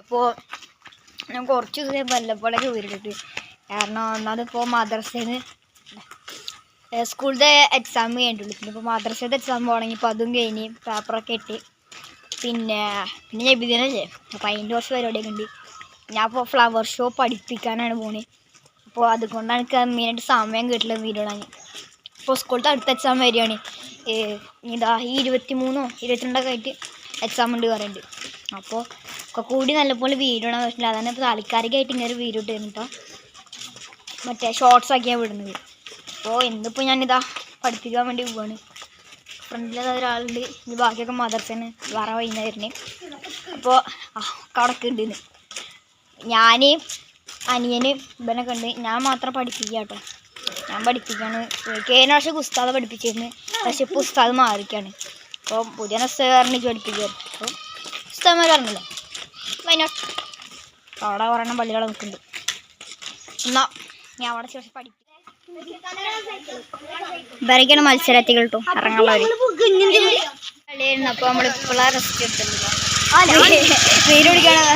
അപ്പോൾ ഞാൻ കുറച്ച് ദിവസം വല്ലപ്പോഴൊക്കെ വീട്ടിട്ട് കാരണം ഒന്നാമതിപ്പോൾ മദ്രസേന്ന് സ്കൂളിലത്തെ എക്സാം കഴിഞ്ഞിട്ടുള്ളൂ. പിന്നെ ഇപ്പോൾ മദ്രസത്തെ എക്സാം പോകണമെങ്കിൽ ഇപ്പോൾ അതും കഴിഞ്ഞ് പേപ്പറൊക്കെ ഇട്ട് പിന്നെ പിന്നെ നബിദിനല്ലേ അപ്പോൾ അതിന്റെ കുറച്ച് പരിപാടിയൊക്കെ ഉണ്ട്. ഞാൻ ഇപ്പോൾ ഫ്ലവർ ഷോ പഠിപ്പിക്കാനാണ് പോണത് അപ്പോൾ അതുകൊണ്ടാണ് എനിക്ക് മെയിനായിട്ട് സമയം കിട്ടില്ല വീടുകളാണ് ഇപ്പോൾ സ്കൂളിലത്തെ അടുത്ത എക്സാം വരികയാണ്. ഇതാ ഈ ഇരുപത്തി മൂന്നോ ഇരുപത്തിരണ്ടൊക്കെ ആയിട്ട് എക്സാം ഉണ്ട് പറയുന്നുണ്ട് അപ്പോൾ ഒക്കെ കൂടി നല്ലപോലെ വീഡിയോണാൻ പറ്റില്ല അതാണ് ഇപ്പോൾ താൽക്കാലികമായിട്ട് ഇങ്ങനെ വീഡിയോ വീടിട്ട് കേട്ടോ മറ്റേ ഷോർട്സ് ആക്കിയാണ് വിടുന്നത്. അപ്പോൾ ഇന്നിപ്പോൾ ഞാനിതാ പഠിപ്പിക്കാൻ വേണ്ടി പോവാണ്. ഫ്രണ്ടിൽ ഒരാളുണ്ട്. ഇനി ബാക്കിയൊക്കെ മദർസന് വേറെ വൈകുന്നേരം അപ്പോൾ കടക്ക് ഉണ്ട് ഞാൻ അനിയന് ഇവനൊക്കെ ഉണ്ട്. ഞാൻ മാത്രം പഠിപ്പിക്കുക കേട്ടോ ഞാൻ പഠിപ്പിക്കാണ്. കഴിഞ്ഞ പ്രാവശ്യം ഉസ്താദ് പഠിപ്പിച്ചിരുന്നു. പക്ഷെ ഇപ്പോൾ ഉസ്താദ് മാറിക്കാണ്. അപ്പോൾ പുതിയ സാറിന് പഠിപ്പിക്കുകയായിരുന്നു അപ്പോൾ ഉസ്താദ്മാർ അറിഞ്ഞില്ല വയനാട്ട് അവിടെ ഒരെണ്ണം പള്ളികളെ നിൽക്കുന്നുണ്ട്. എന്നാ ഞാൻ അവിടെ ശേഷം പഠിക്കും. ഇവരൊക്കെയാണ് മത്സരത്തിൽ കേട്ടോ ഇറങ്ങാനുള്ളവർ കളിയായിരുന്നു അപ്പോൾ നമ്മൾ ഇപ്പോഴാണ് റെസ്റ്റ് എടുത്തിട്ടുണ്ട് പേര് പിടിക്കാനാണ്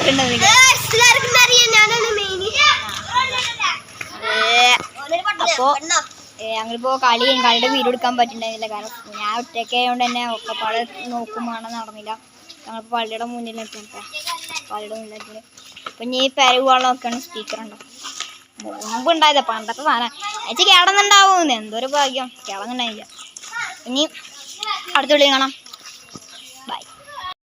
അപ്പോൾ ഞങ്ങളിപ്പോൾ കളിയുടെ വീട് എടുക്കാൻ പറ്റുന്നുണ്ടായിരുന്നില്ല കാരണം ഞാൻ ഒറ്റയ്ക്ക് ആയതുകൊണ്ട് തന്നെ ഒക്കെ പാടെ നോക്കും വേണം നടന്നില്ല ഞങ്ങളിപ്പോൾ പള്ളിയുടെ മുന്നിൽ പള്ളിയുടെ മുന്നിലെത്തി അപ്പം ഇനി പെര പോകാൻ സ്പീക്കർ ഉണ്ടോ? മുമ്പ് ഉണ്ടായത് പണ്ടത്തെ സാധനം. അയച്ച് കിടന്നുണ്ടാവും എന്തൊരു ഭാഗ്യം. കിടന്നുണ്ടായില്ല ഇനി അടുത്ത കാണാം.